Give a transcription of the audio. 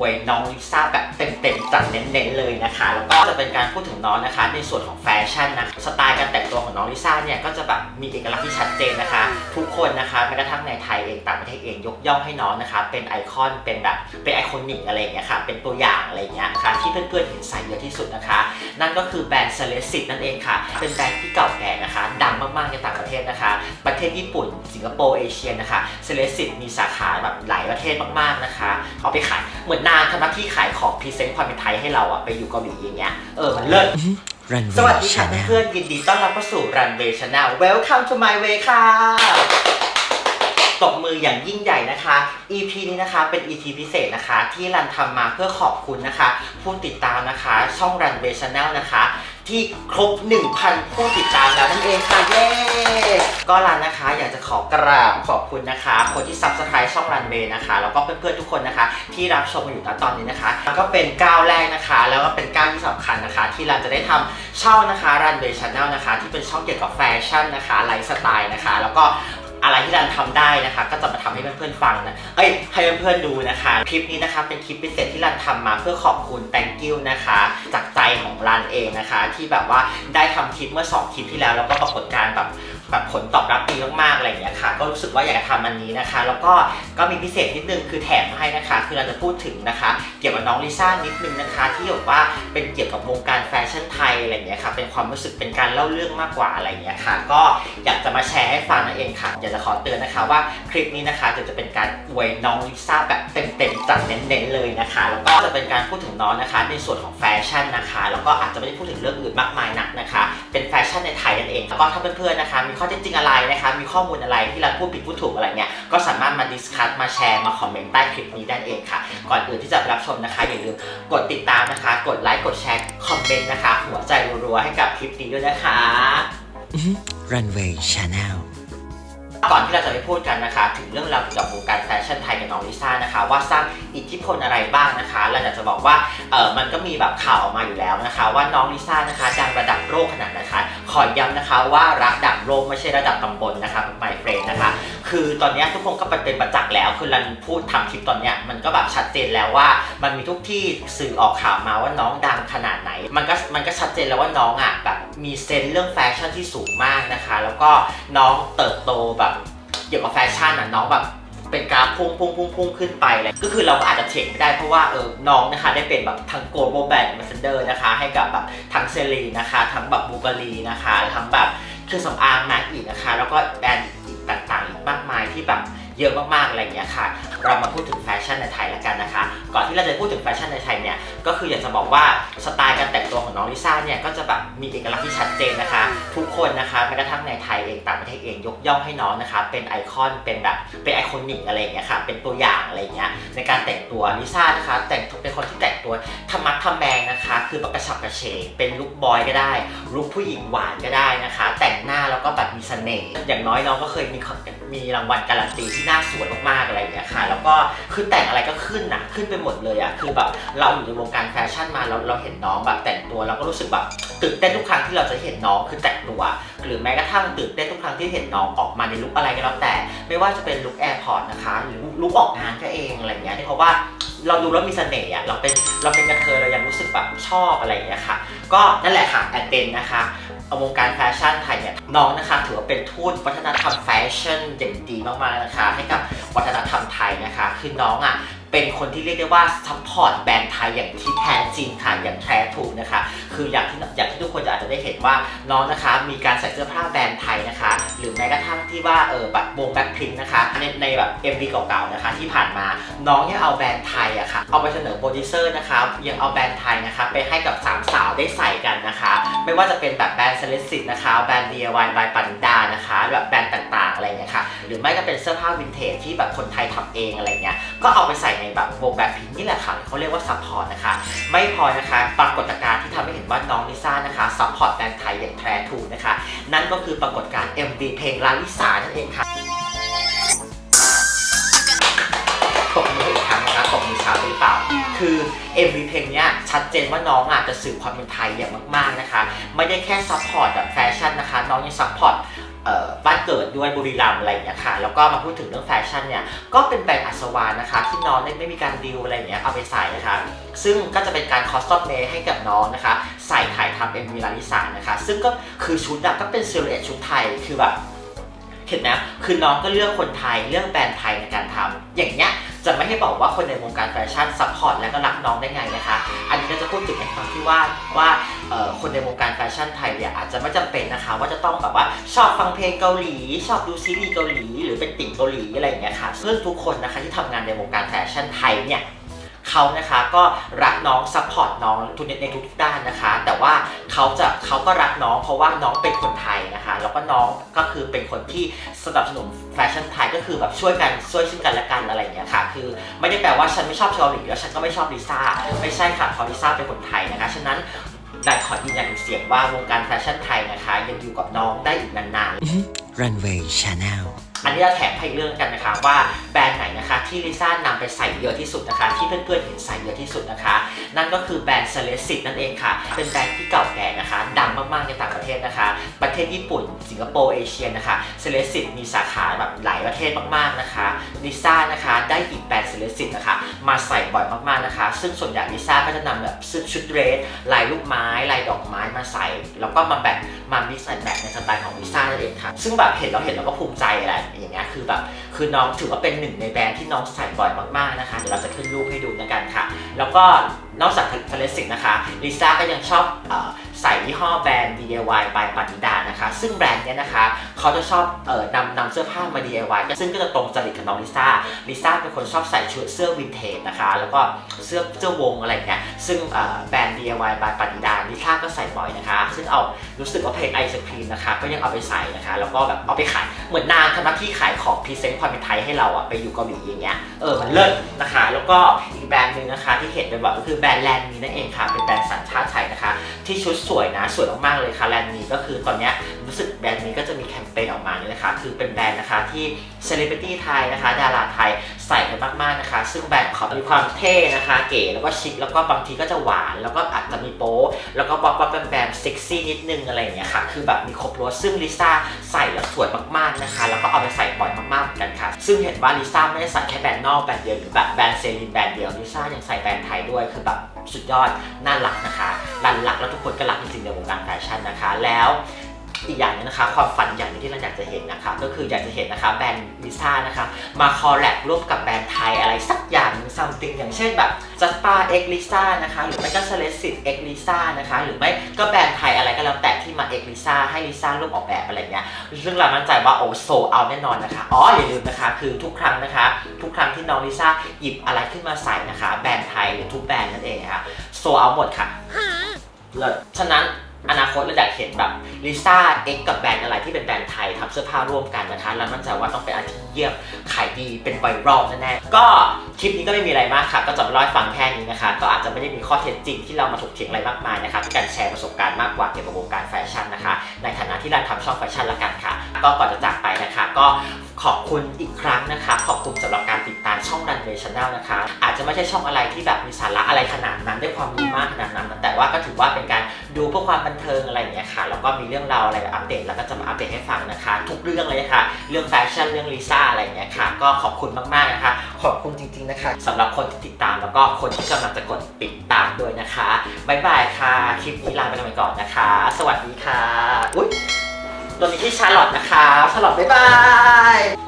วยน้องลิซ่าแบบเต็มๆจัดเน้นๆเลยนะคะ แล้วก็จะเป็นการพูดถึงน้องนะคะ ในส่วนของแฟชั่นนะ สไตล์การแต่งตัวของน้องลิซ่าเนี่ยก็จะแบบมีเอกลักษณ์ที่ชัดเจนนะคะ ทุกคนนะคะแม้กระทั่งในไทยเองต่างประเทศเองยกย่องให้น้องนะคะ เป็นไอคอนเป็นแบบเป็นไอคอนิกอะไรอย่างเงี้ยค่ะเป็นตัวอย่างอะไรอย่างเงี้ยค่ะที่เพื่อนๆเห็นใส่เยอะที่สุดนะคะ นั่นก็คือแบรนด์เซเลสิตนั่นเองค่ะ เป็นแบรนด์ที่เก่าแก่นะคะ ดังมากๆในต่างประเทศนะคะ ประเทศญี่ปุ่นสิงคโปร์เอเชียนะคะเซเลสิตมีสาขาแบบหลายประเทศมากๆนะคะเอาไปขายเหมือนนางทำหน้าที่ขายของพรีเซนต์ความเป็นไทยให้เราอะไปอยู่เกาหลีอย่างเงี้ยเออมันเลิศรันสเววัสย์ดีชาค่ะแนลเพื่อนๆยินดีต้อนรับเข้าสู่ Runway Channel Welcome to my way ค่ะตบมืออย่างยิ่งใหญ่นะคะ EP นี้นะคะเป็น EP พิเศษนะคะ ที่รันทำมาเพื่อขอบคุณนะคะ ผู้ติดตามนะคะ ช่อง Runway Channel นะคะ ที่ครบ 1,000 ผู้ติดตามแล้วนั่นเองค่ะเย้ก็รันนะคะ อยากจะขอกราบขอบคุณนะคะ คนที่ Subscribe ช่อง Runway นะคะ แล้วก็เพื่อนๆทุกคนนะคะ ที่รับชมมาอยู่ณตอนนี้นะคะแล้วก็เป็นก้าวแรกนะคะ แล้วก็เป็นก้าวที่สำคัญนะคะ ที่รันจะได้ทำช่องนะคะ Runway Channel นะคะ ที่เป็นช่องเกี่ยวกับแฟชั่นนะคะไลฟ์สไตล์นะคะ แล้วก็ อะไรที่รันทำได้นะคะ ก็จะมาทำให้เพื่อนๆฟังนะเอ้ยให้เพื่อนๆดูนะคะ คลิปนี้นะคะเป็นคลิปพิเศษที่รันทำมาเพื่อขอบคุณ thank you นะคะ จากใจของรันเองนะคะ ที่แบบว่าได้ทำคลิปเมื่อ 2 คลิปที่แล้วแล้วก็ปรากฏการแบบ แบบผลตอบรับดีมากๆอะไรอย่างเงี้ยค่ะ ก็รู้สึกว่าอยากจะทำอันนี้นะคะ แล้วก็ก็มีพิเศษนิดนึงคือแถมให้นะคะ คือเราจะพูดถึงนะคะ เกี่ยวกับน้องลิซ่านิดนึงนะคะ ที่บอกว่าเป็นเกี่ยวกับวงการแฟชั่นไทยอะไรอย่างเงี้ยค่ะ เป็นความรู้สึกเป็นการเล่าเรื่องมากกว่าอะไรอย่างเงี้ยค่ะ ก็อยากจะมาแชร์ให้ฟังนั่นเองค่ะ อยากจะขอเตือนนะคะว่าคลิปนี้นะคะจะจะเป็นการอวยน้องลิซ่าแบบเต็มๆจัดเน้นๆเลยนะคะ แล้วก็จะเป็นการพูดถึงน้องนะคะ ในส่วนของแฟชั่นนะคะ แล้วก็อาจจะไม่ได้พูดถึงเรื่องอื่นมากมายนักนะคะ เป็นแฟชั่นในไทยนั่นเองแล้วก็ถ้าเพื่อนๆนะคะมีข้อเท็จจริงอะไรนะคะมีข้อมูลอะไรที่เราพูดผิดพูดถูกอะไรเนี่ยก็สามารถมาดิสคัทมาแชร์มาคอมเมนต์ใต้คลิปนี้ได้เองค่ะก่อนอื่นที่จะไปรับชมนะคะอย่าลืมกดติดตามนะคะ กดไลค์กดแชร์คอมเมนต์นะคะ หัวใจรัวๆให้กับคลิปนี้ด้วยนะคะ runway channel ก่อนที่เราจะไปพูดกันนะคะ ถึงเรื่องราวเกี่ยวกับวงการแฟชั่นไทยกับน้องลิซ่านะคะ ว่าสร้างอิทธิพลอะไรบ้างนะคะ เราอยากจะบอกว่าเออมันก็มีแบบข่าวออกมาอยู่แล้วนะคะ ว่าน้องลิซ่านะคะดังระดับโลกขนาดนะคะ ขอย้ำนะคะว่าระดับโลกไม่ใช่ระดับตำบลนะคะไมเฟรนนะคะ คือตอนนี้ทุกคนก็เป็นประจักษ์แล้ว คือรันพูดทำคลิปตอนเนี้ยมันก็แบบชัดเจนแล้วว่า มันมีทุกที่สื่อออกข่าวมาว่าน้องดังขนาดไหน มันก็มันก็ชัดเจนแล้วว่าน้องอะแบบมีเซนส์เรื่องแฟชั่นที่สูงมากนะคะ แล้วก็น้องเติบโตแบบเกี่ยวกับแฟชั่นอะน้องแบบเป็นกราฟพุ่งพุ่งพุ่งพุ่งขึ้นไปเลยก็คือเราก็อาจจะเช็คไม่ได้เพราะว่าเออน้องนะคะ ได้เป็นแบบทั้ง global brand ambassador นะคะ ให้กับแบบทั้งเซรีนะคะ ทั้งแบบบูการีนะคะ ทั้งแบบเครื่องสำอางแม็กอีกนะคะ แล้วก็แบรนด์ มากมายที่แบบเยอะมากๆอะไรอย่างเงี้ยค่ะ เรามาพูดถึงแฟชั่นในไทยแล้วกันนะคะ ก่อนที่เราจะพูดถึงแฟชั่นในไทยเนี่ย ก็คืออยากจะบอกว่าสไตล์การแต่งตัวของน้องลิซ่าเนี่ยก็จะแบบมีเอกลักษณ์ที่ชัดเจนนะคะ ทุกคนนะคะแม้กระทั่งในไทยเองต่างประเทศเองยกย่องให้น้องนะคะ เป็นไอคอนเป็นแบบเป็นไอคอนิกอะไรอย่างเงี้ยค่ะเป็นตัวอย่างอะไรอย่างเงี้ยในการแต่งตัวลิซ่านะคะ แต่งเป็นคนที่แต่งตัวธรรมัดทำแมงนะคะ คือแบบกระฉับกระเฉงเป็นลุคบอยก็ได้ลุคผู้หญิงหวานก็ได้นะคะ แต่งหน้าแล้วก็แบบ เสน่อย่างน้อยน้องก็เคยมีมีรางวัลการันตีที่น้าสวยมากๆอะไรอย่างเงี้ยค่ะ แล้วก็คือแต่งอะไรก็ขึ้นนะขึ้นไปหมดเลยอะคือแบบเราอยู่ในวงการแฟชั่นมาเราเราเห็นน้องแบบแต่งตัวเราก็รู้สึกแบบตื่นเต้นทุกครั้งที่เราจะเห็นน้องคือแต่งตัว หรือแม้กระทั่งตื่นเต้นทุกครั้งที่เห็นน้องออกมาในลุคอะไรก็แล้วแต่ ไม่ว่าจะเป็นลุคแอร์พอร์ตนะคะ หรือลุคออกงานก็เองอะไรเงี้ยเพราะว่าเราดูแล้วมีเสน่ห์อะเราเป็น เราเป็นกระเทยเรายังรู้สึกแบบชอบอะไรอย่างเงี้ยค่ะ ก็นั่นแหละค่ะแอนเดนนะคะเอาวงการแฟชั่นไทยเนี่ยน้องนะคะ ถือว่าเป็นทูตวัฒนธรรมแฟชั่นอย่างดีมากๆนะคะ ให้กับวัฒนธรรมไทยนะคะ คือน้องอะ เป็นคนที่เรียกได้ว่าซัพพอร์ตแบรนด์ไทยอย่างที่แท้จริงค่ะอย่างแท้ถูกนะคะ คืออย่างที่อย่างที่ทุกคนจะอาจจะได้เห็นว่าน้องนะคะ มีการใส่เสื้อผ้าแบรนด์ไทยนะคะ หรือแม้กระทั่งที่ว่าเออแบบวงแบ็คพิงนะคะในในแบบ MV เก่าๆนะคะที่ผ่านมาน้องยังเอาแบรนด์ไทยอะค่ะเอาไปเสนอโปรดิวเซอร์นะคะยังเอาแบรนด์ไทยนะคะไปให้กับสามสาวได้ใส่กันนะคะ ไม่ว่าจะเป็นแบบแบรนด์เซเลสิตนะคะแบรนด์ DIY by ปันดานะคะแบบแบรนด์ต่างๆอะไรเงี้ยค่ะหรือไม่ก็เป็นเสื้อผ้าวินเทจที่แบบคนไทยทำเองอะไรเงี้ยก็เอาไปใส่ในแบบวงแบ็คพิงนี่แหละค่ะเขาเรียกว่าซัพพอร์ตนะคะ ไม่พอนะคะปรากฏการณ์ที่ทำให้เห็นว่าน้องลิซ่านะคะซัพพอร์ตแบรนด์ไทยอย่างแท้ถูกนะคะ นั่นก็คือปรากฏการณ์ MV เพลงลาลิสานั่นเองค่ะตบมืออีกครั้งนะคะตบมือช้าหรือเปล่า คือ MV เพลงเนี้ยชัดเจนว่าน้องอาจจะสื่อความเป็นไทยอย่างมากๆนะคะ ไม่ได้แค่ซัพพอร์ตแบบแฟชั่นนะคะ น้องยังซัพพอร์ต บ้านเกิดด้วยบุรีรัมย์อะไรอย่างเงี้ยค่ะแล้วก็มาพูดถึงเรื่องแฟชั่นเนี่ยก็เป็นแบรนด์อัศวานะคะที่น้องเนี่ยไม่มีการดีลอะไรอย่างเงี้ยเอาไปใส่นะคะซึ่งก็จะเป็นการคอสตอมเมให้กับน้องนะคะใส่ถ่ายทำเอ็มวีลาลิสานะคะซึ่งก็คือชุดก็เป็นซิลเอตชุดไทยคือแบบเห็นไหมคือน้องก็เลือกคนไทยเลือกแบรนด์ไทยในการทำอย่างเงี้ย จะไม่ให้บอกว่าคนในวงการแฟชั่นซัพพอร์ตและก็รักน้องได้ไงนะคะ อันนี้ก็จะพูดถึงในความที่ว่าว่าคนในวงการแฟชั่นไทยเนี่ยอาจจะไม่จำเป็นนะคะ ว่าจะต้องแบบว่าชอบฟังเพลงเกาหลี ชอบดูซีรีส์เกาหลี หรือเป็นติ่งเกาหลีอะไรอย่างเงี้ยค่ะเพื่อนทุกคนนะคะที่ทำงานในวงการแฟชั่นไทยเนี่ย เขานะคะก็รักน้องซัพพอร์ตน้องทุกในทุกๆด้านนะคะ แต่ว่าเขาจะเขาก็รักน้องเพราะว่าน้องเป็นคนไทยนะคะ แล้วก็น้องก็คือเป็นคนที่สนับสนุนแฟชั่นไทยก็คือแบบช่วยกันช่วยซึ่งกันและกันอะไรอย่างเงี้ยค่ะ คือไม่ได้แปลว่าฉันไม่ชอบเกาหลีแล้วฉันก็ไม่ชอบลิซ่าไม่ใช่ค่ะเพราะลิซ่าเป็นคนไทยนะคะ ฉะนั้นได้ขอยืนยันเสียงว่าวงการแฟชั่นไทยนะคะ ยังอยู่กับน้องได้อีกนานๆ Runway Channel อันนี้เราแถมให้อีกเรื่องกันนะคะว่าแบรนด์ไหนนะคะที่ลิซ่านำไปใส่เยอะที่สุดนะคะ ที่เพื่อนๆเห็นใส่เยอะที่สุดนะคะ นั่นก็คือแบรนด์เซเลสิตนั่นเองค่ะ เป็นแบรนด์ที่เก่าแก่นะคะ ดังมากๆในต่างประเทศนะคะ ประเทศญี่ปุ่น สิงคโปร์เอเชียนะคะเซเลสิตมีสาขาแบบหลายประเทศมากๆนะคะลิซ่านะคะได้หยิบแบรนด์เซเลสิตนะคะมาใส่บ่อยมากๆนะคะ ซึ่งส่วนใหญ่ลิซ่าก็จะนำแบบชุดเดรสลายลูกไม้ลายดอกไม้มาใส่ แล้วก็มาแบบมามิกซ์แอนด์แบในสไตล์ของลิซ่านั่นเองค่ะซึ่งแบบเห็นเราเห็นเราก็ภูมิใจอะไรอย่างเงี้ยคือแบบคือน้องถือว่าเป็นหนึ่งในแบรนด์ที่น้องใส่บ่อยมากๆนะคะเดี๋ยวเราจะขึ้นรูปให้ดูกันค่ะ แล้วก็นอกจากทะเลสิกนะคะลิซ่าก็ยังชอบ ใส่ยี่ห้อแบรนด์ DIY by ปานิดานะคะ ซึ่งแบรนด์เนี้ยนะคะเขาจะชอบเอ่อนำนำเสื้อผ้ามา DIY ซึ่งก็จะตรงจริตกับน้องลิซ่าลิซ่าเป็นคนชอบใส่ชุดเสื้อวินเทจนะคะ แล้วก็เสื้อเสื้อวงอะไรเงี้ยซึ่งเอ่อแบรนด์ DIY by ปานิดาลิซ่าก็ใส่บ่อยนะคะ ซึ่งเอารู้สึกว่าเพลงไอศครีมนะคะ ก็ยังเอาไปใส่นะคะ แล้วก็แบบเอาไปขายเหมือนนางทำหน้าที่ขายของพรีเซนต์ความเป็นไทยให้เราอะไปอยู่เกาหลีอย่างเงี้ยเออมันเลิศนะคะ แล้วก็อีกแบรนด์หนึ่งนะคะที่เห็นบ่อยๆก็คือแบรนด์แลนด์มีนั่นเองค่ะเป็นแบรนด์สัญชาติไทยนะคะ ที่ชุดสวยนะ สวยมากๆเลยค่ะแบรนด์นี้ก็คือตอนนี้รู้สึกแบรนด์นี้ก็จะมีแคมเปญออกมานี่นะคะ คือเป็นแบรนด์นะคะที่เซเลบริตี้ไทยนะคะ ดาราไทย ใส่กันมากๆนะคะ ซึ่งแบรนด์ของเขามีความเท่นะคะ เก๋แล้วก็ชิคแล้วก็บางทีก็จะหวาน แล้วก็อาจจะมีโป๊แล้วก็บอกว่าเป็นแบรนด์เซ็กซี่นิดนึงอะไรอย่างเงี้ยค่ะ คือแบบมีครบรสซึ่งลิซ่าใส่แล้วสวยมากๆนะคะ แล้วก็เอาไปใส่บ่อยมากๆเหมือนกันค่ะ ซึ่งเห็นว่าลิซ่าไม่ได้ใส่แค่แบรนด์นอกแบรนด์เดียวหรือแบบแบรนด์เซรินแบรนด์เดียวลิซ่ายังใส่แบรนด์ไทยด้วยคือแบบสุดยอดน่ารักนะคะรันรักแล้วทุกคนก็รักจริงๆในวงการแฟชั่นนะคะ แล้ว อีกอย่างนึงนะคะ ความฝันอย่างนึงที่เราอยากจะเห็นนะคะ ก็คืออยากจะเห็นนะคะแบรนด์ลิซ่านะคะ มาคอลแลบร่วมกับแบรนด์ไทยอะไรสักอย่างหนึงซัมติงอย่างเช่นแบบจัสปาเอ็กลิซ่านะคะ หรือไม่ก็เซเลสิตเอ็กลิซ่านะคะ หรือไม่ก็แบรนด์ไทยอะไรก็แล้วแต่ที่มาเอ็กลิซ่าให้ลิซ่าร่วมออกแบบอะไรเงี้ยซึ่งเรามั่นใจว่าโอ้โซเอาแน่นอนนะคะอ๋ออย่าลืมนะคะคือทุกครั้งนะคะ ทุกครั้งที่น้องลิซ่าหยิบอะไรขึ้นมาใส่นะคะ แบรนด์ไทยหรือทุกแบรนด์นั่นเองค่ะโซเอาหมดค่ะเลิศฉะนั้น อนาคตเราอยากเห็นแบบลิซ่าเอ็กกับแบรนด์อะไรที่เป็นแบรนด์ไทยทำเสื้อผ้าร่วมกันนะคะเรามั่นใจว่าต้องเป็นอันที่เยี่ยมขายดีเป็นไวรัลแน่ๆก็คลิปนี้ก็ไม่มีอะไรมากค่ะ ก็จะมาเล่าให้ฟังแค่นี้นะคะ ก็อาจจะไม่ได้มีข้อเท็จจริงที่เรามาถกเถียงอะไรมากมายนะคะเป็นการแชร์ประสบการณ์มากกว่าเกี่ยวกับวงการแฟชั่นนะคะ ในฐานะที่เราทำช่องแฟชั่นละกันค่ะ ก็ก่อนจะจากไปนะคะ ก็ขอบคุณอีกครั้งนะคะ ขอบคุณสำหรับการ ติดตามช่อง Runway Channel นะคะ อาจจะไม่ใช่ช่องอะไรที่แบบมีสาระอะไรขนาดนั้นได้ความรู้มากขนาดนั้น แต่ว่าก็ถือว่าเป็นการดูเพื่อความบันเทิงอะไรอย่างเงี้ยค่ะ แล้วก็มีเรื่องราวอะไรอัปเดตแล้วก็จะมาอัปเดตให้ฟังนะคะ ทุกเรื่องเลยนะคะเรื่องแฟชั่นเรื่องลิซ่าอะไรอย่างเงี้ยค่ะ ก็ขอบคุณมากๆนะคะ ขอบคุณจริงๆนะคะสำหรับคนที่ติดตามแล้วก็คนที่กำลังจะกดติดตามด้วยนะคะบ๊ายบายค่ะ คลิปนี้ลาไปก่อนนะคะ สวัสดีค่ะ อุ๊ยตัวนี้ที่ชาร์ลอตนะคะ ชาร์ลอตบ๊ายบาย